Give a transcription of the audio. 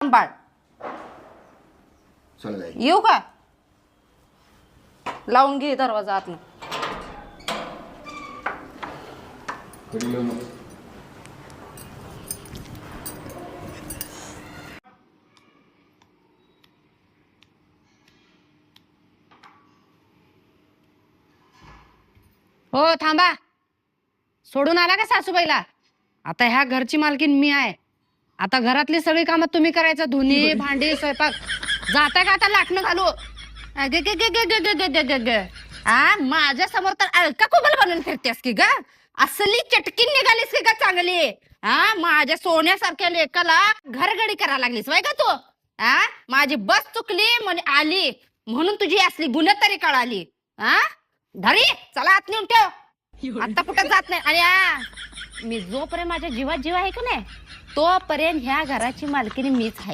सांभाळ. चला जाईल येऊ का? लावून घे दरवाजा आतनं. कधी येऊ नको. हो थांबा. सोडून आला का सासूबाईला? आता ह्या घरची मालकीन मी आहे. आता घरातली सगळी कामं तुम्ही करायचं धुनी भांडी स्वयंपाक. जाता का आता लाटणं घालू? अगे गे गे गे गे गे गे गे गे गे. आ माझ्यासमोर तर अलका कोबल बनून फिरतेस की ग? असली चटकीन निघालीस की ग चांगली? हा माझ्या सोन्यासारख्या लेकाला घरगडी करायला लागलीस वय का तू. हा माझी बस चुकली म्हणे आली. म्हणून तुझी असली गुन्हेगारी कळाली. हा धरी चला आत नेऊन ठेव. आता कुठं जात नाही. आणि आ, मी जोपर्यंत माझ्या जीवात जीव आहे का नाही तोपर्यंत ह्या घराची मालकीनी मीच आहे.